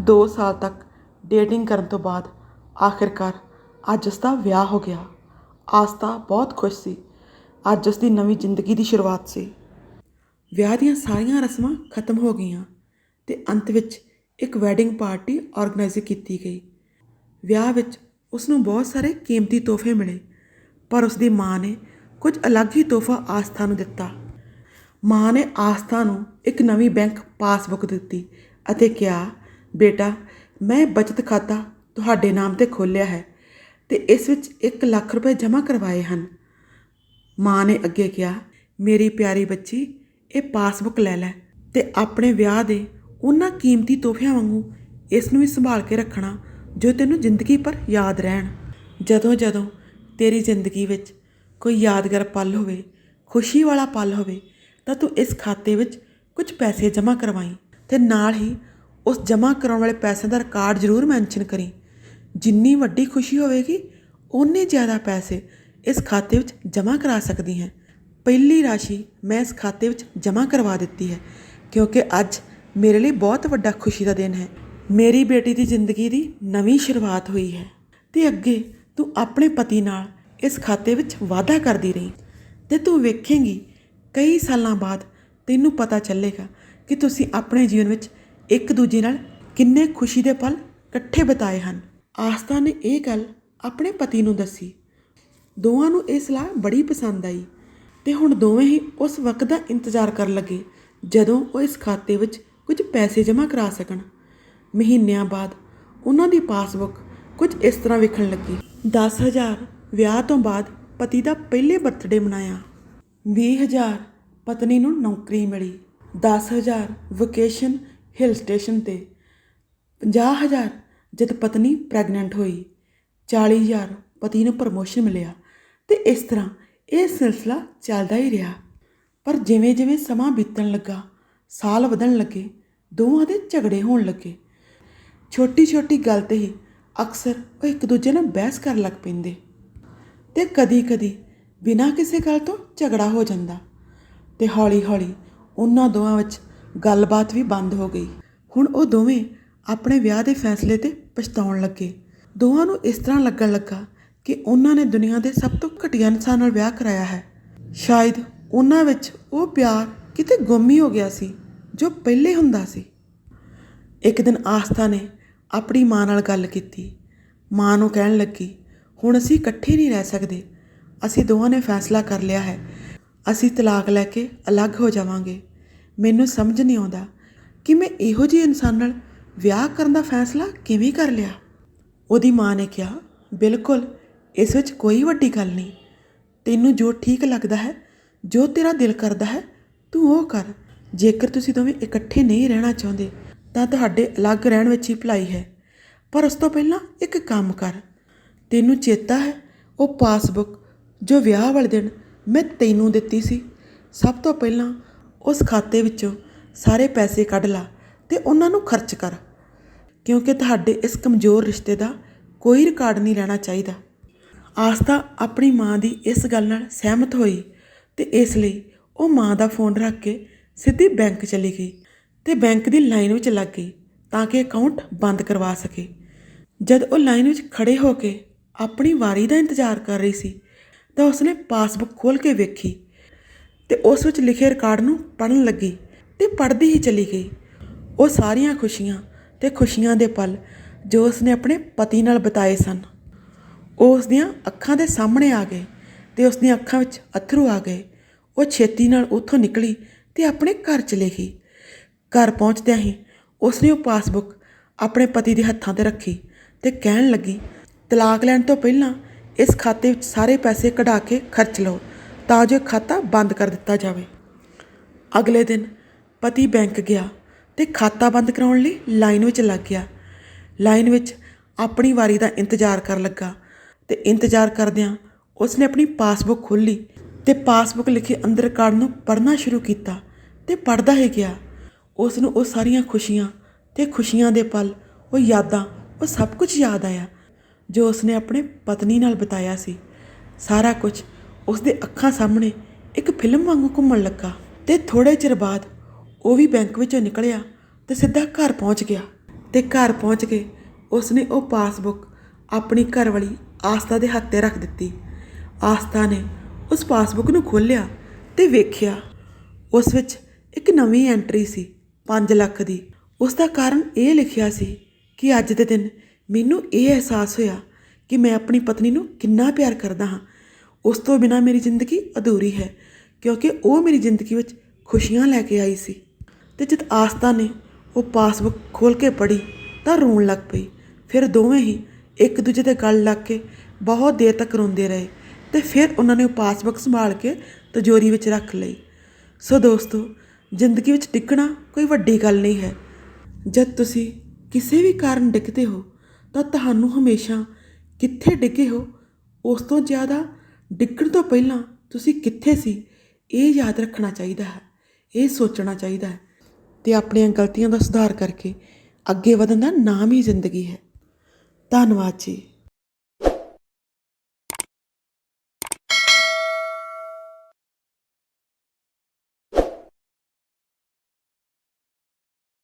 ਦੋ ਸਾਲ ਤੱਕ ਡੇਟਿੰਗ ਕਰਨ ਤੋਂ ਬਾਅਦ ਆਖਿਰਕਾਰ ਅੱਜ ਉਸ ਦਾ ਵਿਆਹ ਹੋ ਗਿਆ। ਆਸਥਾ ਬਹੁਤ ਖੁਸ਼ ਸੀ। ਅੱਜ ਉਸ ਦੀ ਨਵੀਂ ਜ਼ਿੰਦਗੀ ਦੀ ਸ਼ੁਰੂਆਤ ਸੀ। ਵਿਆਹ ਦੀਆਂ ਸਾਰੀਆਂ ਰਸਮਾਂ ਖਤਮ ਹੋ ਗਈਆਂ ਤੇ ਅੰਤ ਵਿੱਚ ਇੱਕ ਵੈਡਿੰਗ ਪਾਰਟੀ ਆਰਗੇਨਾਈਜ਼ ਕੀਤੀ ਗਈ। ਵਿਆਹ ਵਿੱਚ ਉਸ ਨੂੰ ਬਹੁਤ ਸਾਰੇ ਕੀਮਤੀ ਤੋਹਫੇ ਮਿਲੇ, ਪਰ ਉਸ ਦੀ ਮਾਂ ਨੇ ਕੁਝ ਅਲੱਗ ਹੀ ਤੋਹਫਾ ਆਸਥਾ ਨੂੰ ਦਿੱਤਾ। ਮਾਂ ਨੇ ਆਸਥਾ ਨੂੰ ਇੱਕ ਨਵੀਂ ਬੈਂਕ ਪਾਸਬੁੱਕ ਦਿੱਤੀ ਅਤੇ ਕਿਹਾ ਬੇਟਾ, ਮੈਂ ਬਚਤ ਖਾਤਾ ਤੁਹਾਡੇ ਨਾਮ ਤੇ ਖੋਲ੍ਹਿਆ ਹੈ ਤੇ ਇਸ ਵਿੱਚ 1 ਲੱਖ ਰੁਪਏ ਜਮ੍ਹਾਂ ਕਰਵਾਏ ਹਨ। ਮਾਂ ਨੇ ਅੱਗੇ ਕਿਹਾ, ਮੇਰੀ ਪਿਆਰੀ ਬੱਚੀ, ਇਹ ਪਾਸਬੁੱਕ ਲੈ ਲੈ ਤੇ ਆਪਣੇ ਵਿਆਹ ਦੇ ਉਹਨਾਂ ਕੀਮਤੀ ਤੋਹਫਿਆਂ ਵਾਂਗੂ ਇਸ ਨੂੰ ਵੀ ਸੰਭਾਲ ਕੇ ਰੱਖਣਾ ਜੋ ਤੈਨੂੰ ਜ਼ਿੰਦਗੀ ਭਰ ਯਾਦ ਰਹਿਣ। ਜਦੋਂ ਜਦੋਂ ਤੇਰੀ ਜ਼ਿੰਦਗੀ ਵਿੱਚ ਕੋਈ ਯਾਦਗਾਰ ਪਲ ਹੋਵੇ, ਖੁਸ਼ੀ ਵਾਲਾ ਪਲ ਹੋਵੇ, ਤਾਂ ਤੂੰ ਇਸ ਖਾਤੇ ਵਿੱਚ ਕੁਝ ਪੈਸੇ ਜਮ੍ਹਾਂ ਕਰਵਾਈ ਤੇ ਨਾਲ ਹੀ ਉਸ ਜਮ੍ਹਾਂ ਕਰਾਉਣ ਵਾਲੇ ਪੈਸੇ ਦਾ ਰਿਕਾਰਡ ਜ਼ਰੂਰ ਮੈਂਸ਼ਨ ਕਰੀ। ਜਿੰਨੀ ਵੱਡੀ ਖੁਸ਼ੀ ਹੋਵੇਗੀ, ਓਨੇ ਜ਼ਿਆਦਾ ਪੈਸੇ ਇਸ ਖਾਤੇ ਵਿੱਚ ਜਮ੍ਹਾਂ ਕਰਾ ਸਕਦੀ ਹੈ। ਪਹਿਲੀ ਰਾਸ਼ੀ ਮੈਂ ਇਸ ਖਾਤੇ ਵਿੱਚ ਜਮ੍ਹਾਂ ਕਰਵਾ ਦਿੱਤੀ ਹੈ, ਕਿਉਂਕਿ ਅੱਜ ਮੇਰੇ ਲਈ ਬਹੁਤ ਵੱਡਾ ਖੁਸ਼ੀ ਦਾ ਦਿਨ ਹੈ। ਮੇਰੀ ਬੇਟੀ ਦੀ ਜ਼ਿੰਦਗੀ ਦੀ ਨਵੀਂ ਸ਼ੁਰੂਆਤ ਹੋਈ ਹੈ। ਤੇ ਅੱਗੇ ਤੂੰ ਆਪਣੇ ਪਤੀ ਨਾਲ ਇਸ ਖਾਤੇ ਵਿੱਚ ਵਾਅਦਾ ਕਰਦੀ ਰਹੀ ਤੇ ਤੂੰ ਵੇਖੇਂਗੀ, ਕਈ ਸਾਲਾਂ ਬਾਅਦ ਤੈਨੂੰ ਪਤਾ ਚੱਲੇਗਾ ਕਿ ਤੁਸੀਂ ਆਪਣੇ ਜੀਵਨ ਵਿੱਚ ਇੱਕ ਦੂਜੇ ਨਾਲ ਕਿੰਨੇ ਖੁਸ਼ੀ ਦੇ ਪਲ ਇਕੱਠੇ ਬਿਤਾਏ ਹਨ। ਆਸਥਾ ਨੇ ਇਹ ਗੱਲ ਆਪਣੇ ਪਤੀ ਨੂੰ ਦੱਸੀ। ਦੋਵਾਂ ਨੂੰ ਇਹ ਸਲਾਹ ਬੜੀ ਪਸੰਦ ਆਈ ਤੇ ਹੁਣ ਦੋਵੇਂ ਹੀ ਉਸ ਵਕਤ ਦਾ ਇੰਤਜ਼ਾਰ ਕਰਨ ਲੱਗੇ ਜਦੋਂ ਉਹ ਇਸ ਖਾਤੇ ਵਿੱਚ ਕੁਝ ਪੈਸੇ ਜਮ੍ਹਾਂ ਕਰਾ ਸਕਣ। ਮਹੀਨਿਆਂ ਬਾਅਦ ਉਹਨਾਂ ਦੀ ਪਾਸਬੁੱਕ ਕੁਝ ਇਸ ਤਰ੍ਹਾਂ ਵਿਖਣ ਲੱਗੀ। 10000 ਵਿਆਹ ਤੋਂ ਬਾਅਦ ਪਤੀ ਦਾ ਪਹਿਲੇ ਬਰਥਡੇ ਮਨਾਇਆ। 20000 ਪਤਨੀ ਨੂੰ ਨੌਕਰੀ ਮਿਲੀ। 10000 ਵਕੇਸ਼ਨ ਹਿਲ ਸਟੇਸ਼ਨ ਤੇ 50000 ਜਦ ਪਤਨੀ ਪ੍ਰੈਗਨੈਂਟ ਹੋਈ 40000 ਪਤੀ ਨੂੰ ਪ੍ਰਮੋਸ਼ਨ ਮਿਲਿਆ ਤੇ ਇਸ ਤਰ੍ਹਾਂ ਇਹ ਸਿਲਸਿਲਾ ਚੱਲਦਾ ਹੀ ਰਿਹਾ। ਪਰ ਜਿਵੇਂ ਜਿਵੇਂ ਸਮਾਂ ਬੀਤਣ ਲੱਗਾ, ਸਾਲ ਵਧਣ ਲੱਗੇ, ਦੋਵਾਂ ਦੇ ਝਗੜੇ ਹੋਣ ਲੱਗੇ। ਛੋਟੀ ਛੋਟੀ ਗੱਲ ਤੇ ਹੀ ਅਕਸਰ ਉਹ ਇੱਕ ਦੂਜੇ ਨਾਲ ਬਹਿਸ ਕਰਨ ਲੱਗ ਪੈਂਦੇ ਤੇ ਕਦੀ ਕਦੀ ਬਿਨਾਂ ਕਿਸੇ ਗੱਲ ਤੋਂ ਝਗੜਾ ਹੋ ਜਾਂਦਾ ਤੇ ਹੌਲੀ ਹੌਲੀ ਉਹਨਾਂ ਦੋਵਾਂ ਵਿੱਚ ਗੱਲਬਾਤ ਵੀ ਬੰਦ ਹੋ ਗਈ। ਹੁਣ ਉਹ ਦੋਵੇਂ ਆਪਣੇ ਵਿਆਹ ਦੇ ਫੈਸਲੇ ਤੇ ਪਛਤਾਉਣ ਲੱਗੇ। ਦੋਵਾਂ ਨੂੰ ਇਸ ਤਰ੍ਹਾਂ ਲੱਗਣ ਲੱਗਾ ਕਿ ਉਹਨਾਂ ਨੇ ਦੁਨੀਆ ਦੇ ਸਭ ਤੋਂ ਘਟੀਆ ਇਨਸਾਨ ਨਾਲ ਵਿਆਹ ਕਰਾਇਆ ਹੈ। ਸ਼ਾਇਦ ਉਹਨਾਂ ਵਿੱਚ ਉਹ ਪਿਆਰ ਕਿਤੇ ਗੁੰਮ ਹੀ ਹੋ ਗਿਆ ਸੀ, ਜੋ ਪਹਿਲੇ ਹੁੰਦਾ ਸੀ। ਇੱਕ ਦਿਨ ਆਸਥਾ ਨੇ ਆਪਣੀ ਮਾਂ ਨਾਲ ਗੱਲ ਕੀਤੀ। ਮਾਂ ਨੂੰ ਕਹਿਣ ਲੱਗੀ, ਹੁਣ ਅਸੀਂ ਇਕੱਠੇ ਨਹੀਂ ਰਹਿ ਸਕਦੇ। ਅਸੀਂ ਦੋਵਾਂ ਨੇ ਫੈਸਲਾ ਕਰ ਲਿਆ ਹੈ। ਅਸੀਂ ਤਲਾਕ ਲੈ ਕੇ ਅਲੱਗ ਹੋ ਜਾਵਾਂਗੇ। ਮੈਨੂੰ ਸਮਝ ਨਹੀਂ ਆਉਂਦਾ ਕਿ ਮੈਂ ਇਹੋ ਜਿਹੇ ਇਨਸਾਨ ਨਾਲ ਵਿਆਹ ਕਰਨ ਦਾ ਫੈਸਲਾ ਕਿਵੇਂ ਕਰ ਲਿਆ। ਉਹਦੀ ਮਾਂ ਨੇ ਕਿਹਾ, ਬਿਲਕੁਲ, ਇਸ ਵਿੱਚ ਕੋਈ ਵੱਡੀ ਗੱਲ ਨਹੀਂ। ਤੈਨੂੰ ਜੋ ਠੀਕ ਲੱਗਦਾ ਹੈ, ਜੋ ਤੇਰਾ ਦਿਲ ਕਰਦਾ ਹੈ, ਤੂੰ ਉਹ ਕਰ। ਜੇਕਰ ਤੁਸੀਂ ਦੋਵੇਂ ਇਕੱਠੇ ਨਹੀਂ ਰਹਿਣਾ ਚਾਹੁੰਦੇ, ਤਾਂ ਤੁਹਾਡੇ ਅਲੱਗ ਰਹਿਣ ਵਿੱਚ ਹੀ ਭਲਾਈ ਹੈ। ਪਰ ਉਸ ਤੋਂ ਪਹਿਲਾਂ ਇੱਕ ਕੰਮ ਕਰ। ਤੈਨੂੰ ਚੇਤਾ ਹੈ, ਉਹ ਪਾਸਬੁੱਕ ਜੋ ਵਿਆਹ ਵਾਲੇ ਦਿਨ ਮੈਂ ਤੈਨੂੰ ਦਿੱਤੀ ਸੀ। ਸਭ ਤੋਂ ਪਹਿਲਾਂ ਉਸ ਖਾਤੇ ਵਿੱਚੋਂ ਸਾਰੇ ਪੈਸੇ ਕੱਢ ਲਾ ਅਤੇ ਉਹਨਾਂ ਨੂੰ ਖਰਚ ਕਰ। ਕਿਉਂਕਿ ਤੁਹਾਡੇ ਇਸ ਕਮਜ਼ੋਰ ਰਿਸ਼ਤੇ ਦਾ ਕੋਈ ਰਿਕਾਰਡ ਨਹੀਂ ਰਹਿਣਾ ਚਾਹੀਦਾ। ਆਸਥਾ ਆਪਣੀ ਮਾਂ ਦੀ ਇਸ ਗੱਲ ਨਾਲ ਸਹਿਮਤ ਹੋਈ ਤੇ ਇਸ ਲਈ ਉਹ ਮਾਂ ਦਾ ਫੋਨ ਰੱਖ ਕੇ ਸਿੱਧੀ ਬੈਂਕ ਚਲੀ ਗਈ ਤੇ ਬੈਂਕ ਦੀ ਲਾਈਨ ਵਿੱਚ ਲੱਗ ਗਈ ਤਾਂ ਕਿ ਅਕਾਊਂਟ ਬੰਦ ਕਰਵਾ ਸਕੇ। ਜਦ ਉਹ ਲਾਈਨ ਵਿੱਚ ਖੜੇ ਹੋ ਕੇ ਆਪਣੀ ਵਾਰੀ ਦਾ ਇੰਤਜ਼ਾਰ ਕਰ ਰਹੀ ਸੀ ਤਾਂ ਉਸਨੇ ਪਾਸਬੁੱਕ ਖੋਲ੍ਹ ਕੇ ਵੇਖੀ ਤੇ ਉਸ ਵਿੱਚ ਲਿਖੇ ਰਿਕਾਰਡ ਨੂੰ ਪੜਨ ਲੱਗੀ ਤੇ ਪੜ੍ਹਦੀ ਹੀ ਚਲੀ ਗਈ। ਉਹ ਸਾਰੀਆਂ ਖੁਸ਼ੀਆਂ ਤੇ ਖੁਸ਼ੀਆਂ ਦੇ ਪਲ ਜੋ ਉਸਨੇ ਆਪਣੇ ਪਤੀ ਨਾਲ ਬਿਤਾਏ ਸਨ। ਉਹ ਉਸ ਦੀਆਂ ਅੱਖਾਂ ਦੇ ਸਾਹਮਣੇ ਆ ਗਏ ਤੇ ਉਸ ਦੀਆਂ ਅੱਖਾਂ ਵਿੱਚ ਅਥਰੂ ਆ ਗਏ। ਉਹ ਛੇਤੀ ਨਾਲ ਉੱਥੋਂ ਨਿਕਲੀ ਤੇ ਆਪਣੇ ਘਰ ਚਲੇ ਗਈ। ਘਰ ਪਹੁੰਚਦਿਆਂ ਹੀ ਉਸਨੇ ਉਹ ਪਾਸਬੁੱਕ ਆਪਣੇ ਪਤੀ ਦੇ ਹੱਥਾਂ ਤੇ ਰੱਖੀ ਤੇ ਕਹਿਣ ਲੱਗੀ, ਤਲਾਕ ਲੈਣ ਤੋਂ ਪਹਿਲਾਂ ਇਸ ਖਾਤੇ ਵਿੱਚ ਸਾਰੇ ਪੈਸੇ ਕਢਾ ਕੇ ਖਰਚ ਲਓ। ਤਾਂ ਜੋ ਖਾਤਾ ਬੰਦ ਕਰ ਦਿੱਤਾ ਜਾਵੇ। ਅਗਲੇ ਦਿਨ ਪਤੀ ਬੈਂਕ ਗਿਆ ਤੇ ਖਾਤਾ ਬੰਦ ਕਰਾਉਣ ਲਈ ਲਾਈਨ ਵਿੱਚ ਲੱਗ ਗਿਆ। ਲਾਈਨ ਵਿੱਚ ਆਪਣੀ ਵਾਰੀ ਦਾ ਇੰਤਜ਼ਾਰ ਕਰਨ ਲੱਗਾ ਤੇ ਇੰਤਜ਼ਾਰ ਕਰਦਿਆਂ ਉਸਨੇ ਆਪਣੀ ਪਾਸਬੁੱਕ ਖੋਲ੍ਹੀ ਤੇ ਪਾਸਬੁੱਕ ਲਿਖੇ ਅੰਦਰ ਕਾਰਡ ਨੂੰ ਪੜ੍ਹਨਾ ਸ਼ੁਰੂ ਕੀਤਾ ਤੇ ਪੜ੍ਹਦਾ ਹੀ ਗਿਆ। ਉਸ ਨੂੰ ਉਹ ਸਾਰੀਆਂ ਖੁਸ਼ੀਆਂ ਤੇ ਖੁਸ਼ੀਆਂ ਦੇ ਪਲ, ਉਹ ਯਾਦਾਂ, ਉਹ ਸਭ ਕੁਝ ਯਾਦ ਆਇਆ ਜੋ ਉਸਨੇ ਆਪਣੇ ਪਤਨੀ ਨਾਲ ਬਿਤਾਇਆ ਸੀ। ਸਾਰਾ ਕੁਝ ਉਸ ਦੇ ਅੱਖਾਂ ਸਾਹਮਣੇ ਇੱਕ ਫਿਲਮ ਵਾਂਗੂ ਘੁੰਮਣ ਲੱਗਾ ਤੇ ਥੋੜੇ ਚਿਰ ਬਾਅਦ ਉਹ ਵੀ ਬੈਂਕ ਵਿੱਚੋਂ ਨਿਕਲਿਆ ਤੇ ਸਿੱਧਾ ਘਰ ਪਹੁੰਚ ਗਿਆ। ਤੇ ਘਰ ਪਹੁੰਚ ਕੇ ਉਸਨੇ ਉਹ ਪਾਸਬੁੱਕ ਆਪਣੀ ਘਰਵਾਲੀ ਆਸਥਾ ਦੇ ਹੱਥ ਤੇ ਰੱਖ ਦਿੱਤੀ। ਆਸਥਾ ਨੇ ਉਸ ਪਾਸਬੁੱਕ ਨੂੰ ਖੋਲ੍ਹਿਆ ਤੇ ਵੇਖਿਆ ਉਸ ਵਿੱਚ ਇੱਕ ਨਵੀਂ ਐਂਟਰੀ ਸੀ 5 ਲੱਖ ਦੀ। ਉਸ ਦਾ ਕਾਰਨ ਇਹ ਲਿਖਿਆ ਸੀ ਕਿ ਅੱਜ ਦੇ ਦਿਨ ਮੈਨੂੰ ਇਹ ਅਹਿਸਾਸ ਹੋਇਆ ਕਿ ਮੈਂ ਆਪਣੀ ਪਤਨੀ ਨੂੰ ਕਿੰਨਾ ਪਿਆਰ ਕਰਦਾ ਹਾਂ ਉਸ ਤੋਂ ਬਿਨਾ ਮੇਰੀ ਜ਼ਿੰਦਗੀ ਅਧੂਰੀ ਹੈ, ਕਿਉਂਕਿ ਉਹ ਮੇਰੀ ਜ਼ਿੰਦਗੀ ਵਿੱਚ ਖੁਸ਼ੀਆਂ ਲੈ ਕੇ ਆਈ ਸੀ। ਤੇ ਜਦ ਆਸਤਾ ਨੇ ਉਹ ਪਾਸਬੁੱਕ ਖੋਲ ਕੇ ਪੜ੍ਹੀ ਤਾਂ ਰੋਣ ਲੱਗ ਪਈ। ਫਿਰ ਦੋਵੇਂ ਹੀ ਇੱਕ ਦੂਜੇ ਦੇ ਗਲ ਲੱਗ ਕੇ ਬਹੁਤ ਦੇਰ ਤੱਕ ਰੋਂਦੇ ਰਹੇ ਤੇ ਫਿਰ ਉਹਨਾਂ ਨੇ ਉਹ ਪਾਸਬੁੱਕ ਸੰਭਾਲ ਕੇ ਤਜੋਰੀ ਵਿੱਚ ਰੱਖ ਲਈ। ਸੋ ਦੋਸਤੋ, ਜ਼ਿੰਦਗੀ ਵਿੱਚ ਡਿੱਗਣਾ ਕੋਈ ਵੱਡੀ ਗੱਲ ਨਹੀਂ ਹੈ। ਜਦ ਤੁਸੀਂ ਕਿਸੇ ਵੀ ਕਾਰਨ ਡਿੱਗਦੇ ਹੋ, ਤਾਂ ਤੁਹਾਨੂੰ ਹਮੇਸ਼ਾ ਕਿੱਥੇ ਡਿੱਗੇ ਹੋ, ਉਸ ਤੋਂ ਜ਼ਿਆਦਾ ਡਿੱਗਣ ਤੋਂ ਪਹਿਲਾਂ ਤੁਸੀਂ ਕਿੱਥੇ ਸੀ? ਇਹ ਯਾਦ ਰੱਖਣਾ ਚਾਹੀਦਾ ਹੈ, ਇਹ ਸੋਚਣਾ ਚਾਹੀਦਾ ਹੈ ਤੇ ਆਪਣੀਆਂ ਗਲਤੀਆਂ ਦਾ ਸੁਧਾਰ ਕਰਕੇ ਅੱਗੇ ਵਧਣ ਦਾ ਨਾਮ ਹੀ ਜ਼ਿੰਦਗੀ ਹੈ। ਧੰਨਵਾਦ ਜੀ।